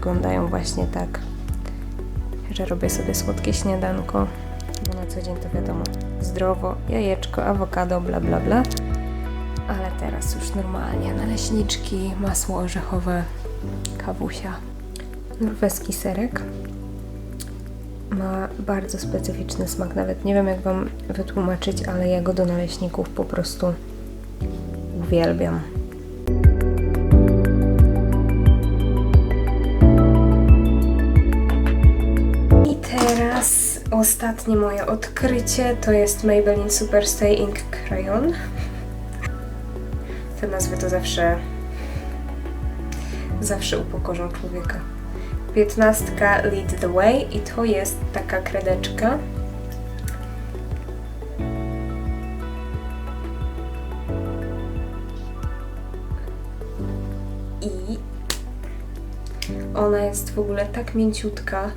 wyglądają właśnie tak, że robię sobie słodkie śniadanko, bo na co dzień to wiadomo, zdrowo, jajeczko, awokado, bla bla bla. Ale teraz już normalnie naleśniczki, masło orzechowe, kawusia, norweski serek. Ma bardzo specyficzny smak, nawet nie wiem jak Wam wytłumaczyć, ale ja go do naleśników po prostu uwielbiam. Ostatnie moje odkrycie to jest Maybelline Superstay Ink Crayon. Te nazwy to zawsze zawsze upokorzą człowieka. Piętnastka Lead the Way i to jest taka kredeczka. I ona jest w ogóle tak mięciutka.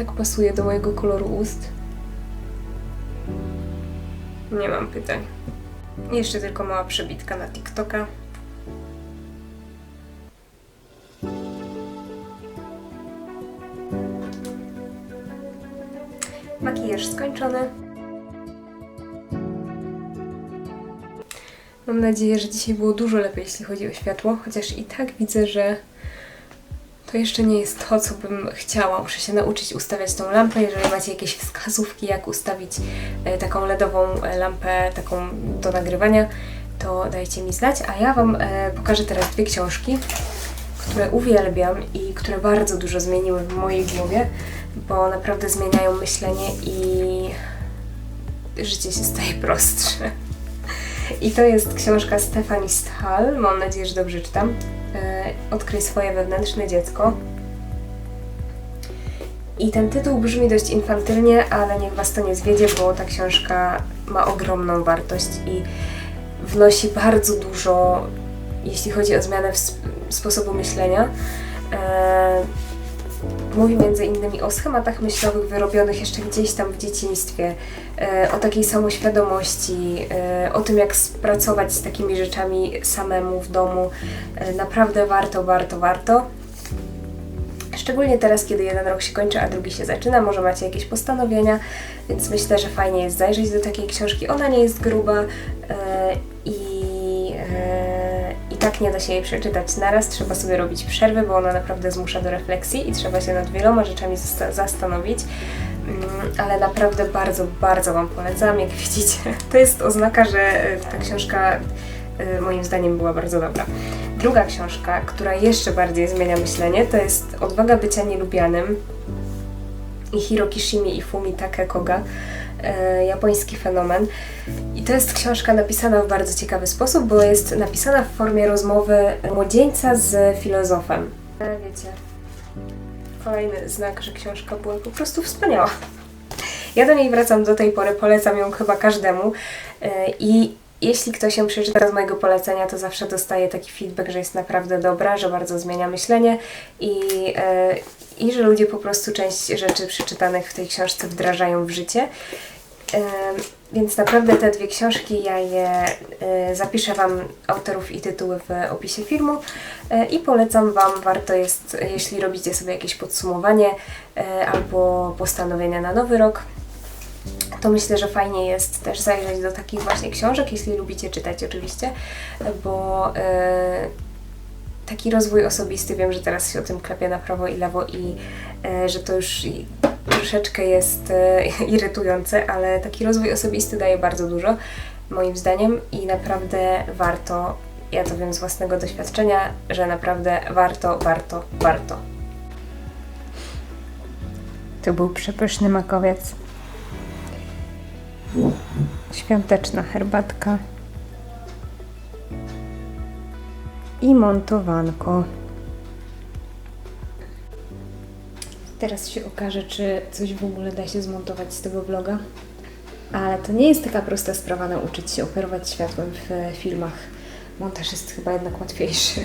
Tak pasuje do mojego koloru ust. Nie mam pytań. Jeszcze tylko mała przebitka na TikToka. Makijaż skończony. Mam nadzieję, że dzisiaj było dużo lepiej, jeśli chodzi o światło, chociaż i tak widzę, że to jeszcze nie jest to, co bym chciała. Muszę się nauczyć ustawiać tą lampę. Jeżeli macie jakieś wskazówki, jak ustawić e, taką LEDową e, lampę, taką do nagrywania, to dajcie mi znać. A ja Wam e, pokażę teraz dwie książki, które uwielbiam i które bardzo dużo zmieniły w mojej głowie, bo naprawdę zmieniają myślenie i życie się staje prostsze. I to jest książka Stephanie Stahl, mam nadzieję, że dobrze czytam. E, Odkryj swoje wewnętrzne dziecko. I ten tytuł brzmi dość infantylnie, ale niech Was to nie zwiedzie, bo ta książka ma ogromną wartość i wnosi bardzo dużo, jeśli chodzi o zmianę sposobu myślenia. Mówi innymi o schematach myślowych wyrobionych jeszcze gdzieś tam w dzieciństwie, e, o takiej samoświadomości, e, o tym jak spracować z takimi rzeczami samemu w domu. E, Naprawdę warto, warto, warto. Szczególnie teraz, kiedy jeden rok się kończy, a drugi się zaczyna, może macie jakieś postanowienia, więc myślę, że fajnie jest zajrzeć do takiej książki. Ona nie jest gruba tak nie da się jej przeczytać naraz. Trzeba sobie robić przerwy, bo ona naprawdę zmusza do refleksji i trzeba się nad wieloma rzeczami zasta- zastanowić. Mm, Ale naprawdę bardzo, bardzo Wam polecam. Jak widzicie, to jest oznaka, że e, ta książka e, moim zdaniem była bardzo dobra. Druga książka, która jeszcze bardziej zmienia myślenie, to jest Odwaga bycia nielubianym i Hirokishimi i Fumitake Koga, e, japoński fenomen. I to jest książka napisana w bardzo ciekawy sposób, bo jest napisana w formie rozmowy młodzieńca z filozofem. E, wiecie, kolejny znak, że książka była po prostu wspaniała. Ja do niej wracam do tej pory, polecam ją chyba każdemu e, i jeśli ktoś ją przeczyta z mojego polecenia, to zawsze dostaje taki feedback, że jest naprawdę dobra, że bardzo zmienia myślenie i, i że ludzie po prostu część rzeczy przeczytanych w tej książce wdrażają w życie. Więc naprawdę te dwie książki, ja je e, zapiszę Wam autorów i tytuły w opisie filmu e, i polecam Wam, warto jest, jeśli robicie sobie jakieś podsumowanie e, albo postanowienia na nowy rok, to myślę, że fajnie jest też zajrzeć do takich właśnie książek, jeśli lubicie czytać oczywiście, bo taki rozwój osobisty, wiem, że teraz się o tym klepie na prawo i lewo i że to już troszeczkę jest e, irytujące, ale taki rozwój osobisty daje bardzo dużo, moim zdaniem i naprawdę warto, ja to wiem z własnego doświadczenia, że naprawdę warto, warto, warto. To był przepyszny makowiec. Świąteczna herbatka. I montowanko. Teraz się okaże, czy coś w ogóle da się zmontować z tego vloga. Ale to nie jest taka prosta sprawa nauczyć się operować światłem w filmach. Montaż jest chyba jednak łatwiejszy.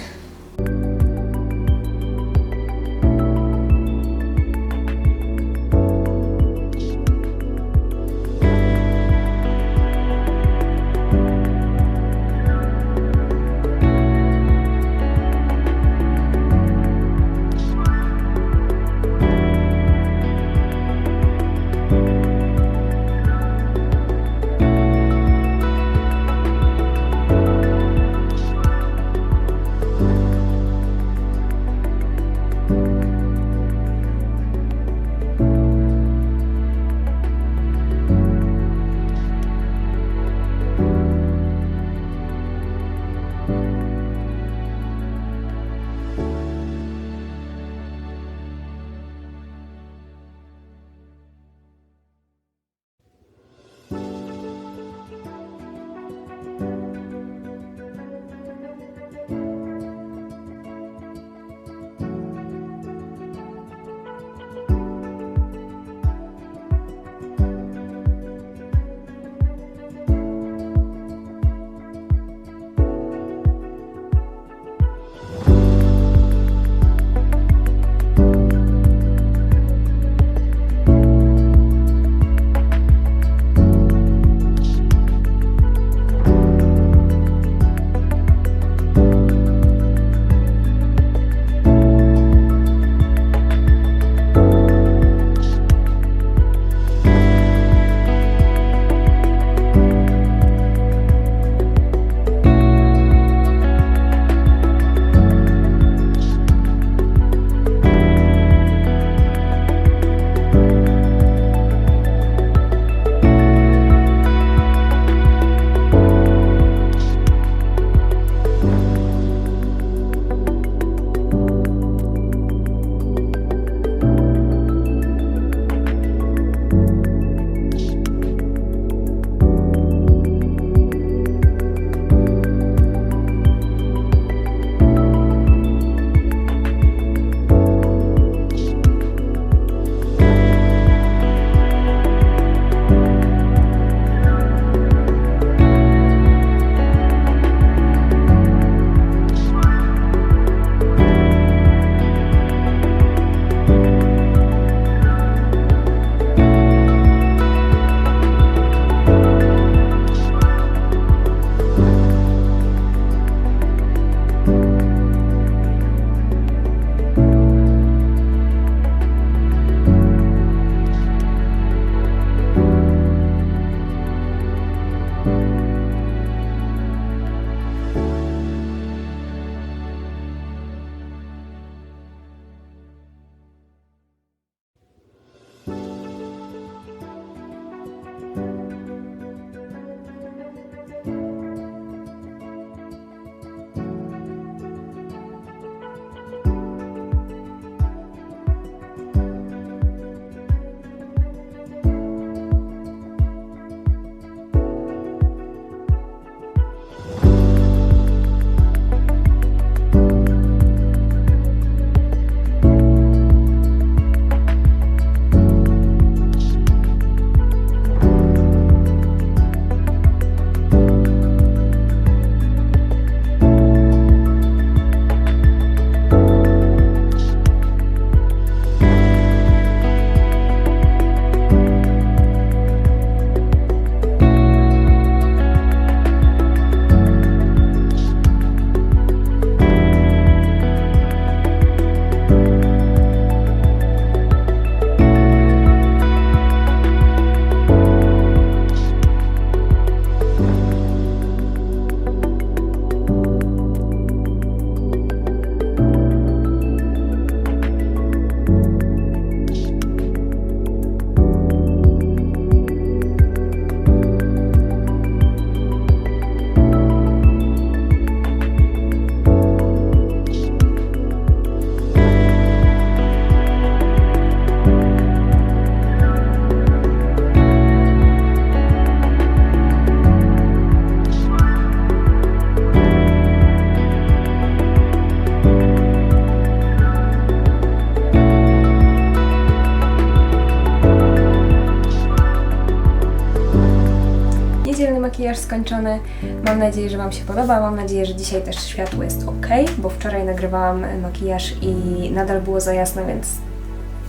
Makijaż skończony. Mam nadzieję, że Wam się podoba. Mam nadzieję, że dzisiaj też światło jest ok, bo wczoraj nagrywałam e, makijaż i nadal było za jasno, więc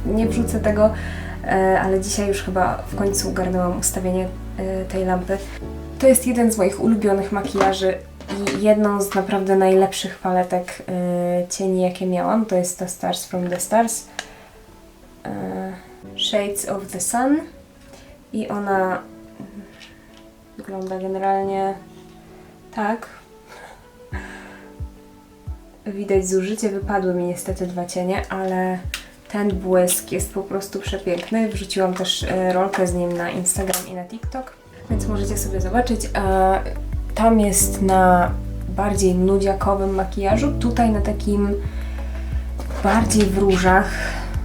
nie wrzucę tego, e, ale dzisiaj już chyba w końcu ogarnęłam ustawienie e, tej lampy. To jest jeden z moich ulubionych makijaży i jedną z naprawdę najlepszych paletek cieni, jakie miałam. To jest ta Stars from the Stars. Shades of the Sun. I ona wygląda generalnie tak. Widać zużycie, wypadły mi niestety dwa cienie, ale ten błysk jest po prostu przepiękny. Wrzuciłam też e, rolkę z nim na Instagram i na TikTok, więc możecie sobie zobaczyć. A tam jest na bardziej nudziakowym makijażu, tutaj na takim bardziej w różach.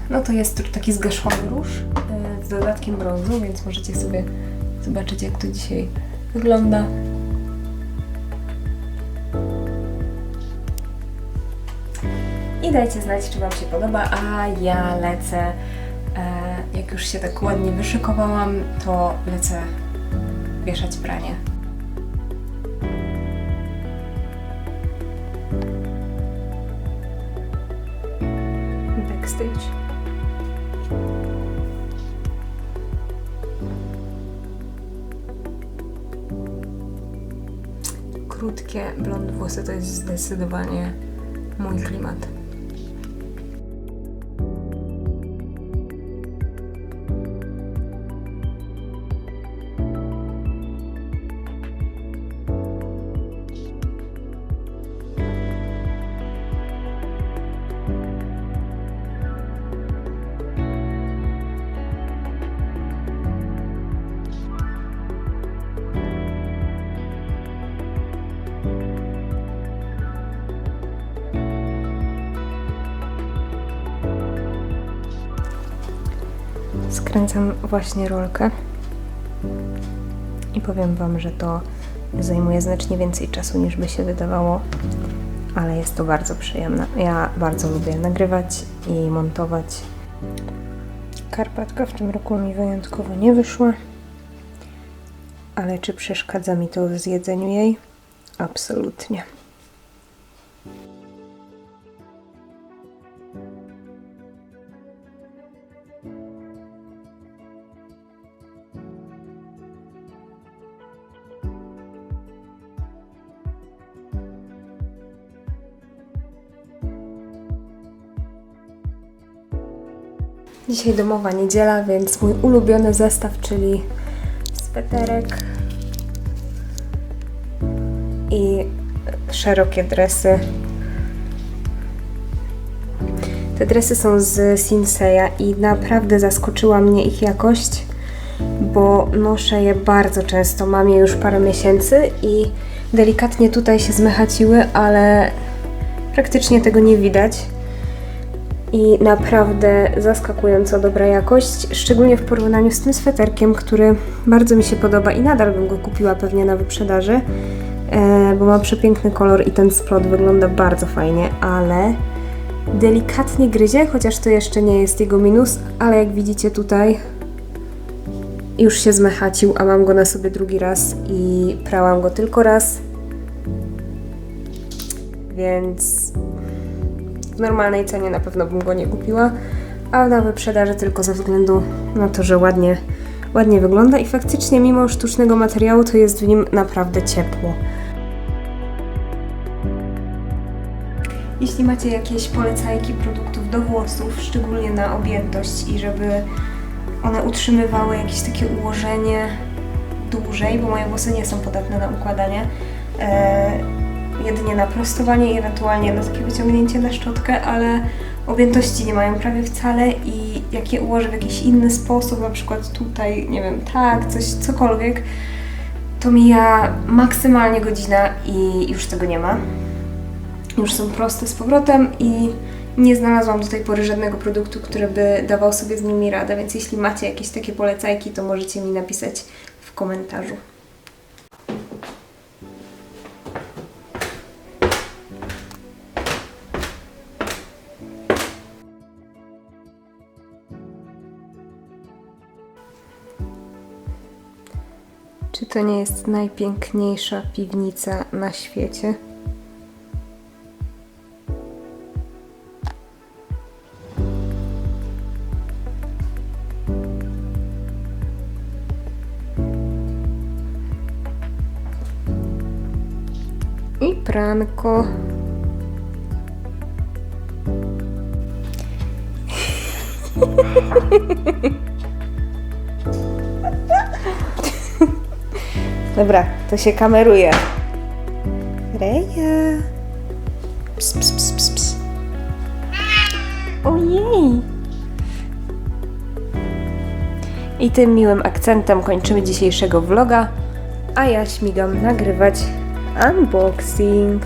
No to jest taki zgaszony róż e, z dodatkiem brązu, więc możecie sobie zobaczyć jak to dzisiaj wygląda. I dajcie znać, czy Wam się podoba, a ja lecę, e, jak już się tak ładnie wyszykowałam, to lecę wieszać pranie. Krótkie blond włosy to jest zdecydowanie mój klimat. Skręcam właśnie rolkę i powiem Wam, że to zajmuje znacznie więcej czasu niż by się wydawało, ale jest to bardzo przyjemne. Ja bardzo lubię nagrywać i montować. Karpatka w tym roku mi wyjątkowo nie wyszła, ale czy przeszkadza mi to w zjedzeniu jej? Absolutnie. Dzisiaj domowa niedziela, więc mój ulubiony zestaw, czyli sweterek i szerokie dresy. Te dresy są z Sinseya i naprawdę zaskoczyła mnie ich jakość, bo noszę je bardzo często. Mam je już parę miesięcy i delikatnie tutaj się zmechaciły, ale praktycznie tego nie widać i naprawdę zaskakująco dobra jakość, szczególnie w porównaniu z tym sweterkiem, który bardzo mi się podoba i nadal bym go kupiła pewnie na wyprzedaży, e, bo ma przepiękny kolor i ten splot wygląda bardzo fajnie, ale delikatnie gryzie, chociaż to jeszcze nie jest jego minus, ale jak widzicie tutaj już się zmechacił, a mam go na sobie drugi raz i prałam go tylko raz, więc w normalnej cenie na pewno bym go nie kupiła, a na wyprzedaży tylko ze względu na to, że ładnie, ładnie wygląda i faktycznie mimo sztucznego materiału to jest w nim naprawdę ciepło. Jeśli macie jakieś polecajki produktów do włosów, szczególnie na objętość i żeby one utrzymywały jakieś takie ułożenie dłużej, bo moje włosy nie są podatne na układanie, e, jedynie na prostowanie i ewentualnie na takie wyciągnięcie na szczotkę, ale objętości nie mają prawie wcale i jak je ułożę w jakiś inny sposób, na przykład tutaj, nie wiem, tak, coś, cokolwiek, to mija maksymalnie godzina i już tego nie ma. Już są proste z powrotem i nie znalazłam do tej pory żadnego produktu, który by dawał sobie z nimi radę, więc jeśli macie jakieś takie polecajki, to możecie mi napisać w komentarzu. To nie jest najpiękniejsza piwnica na świecie? I pranko. Dobra, to się kameruje. Reja. Ps, ps, ps, ps, ps. Ojej. I tym miłym akcentem kończymy dzisiejszego vloga, a ja śmigam nagrywać unboxing.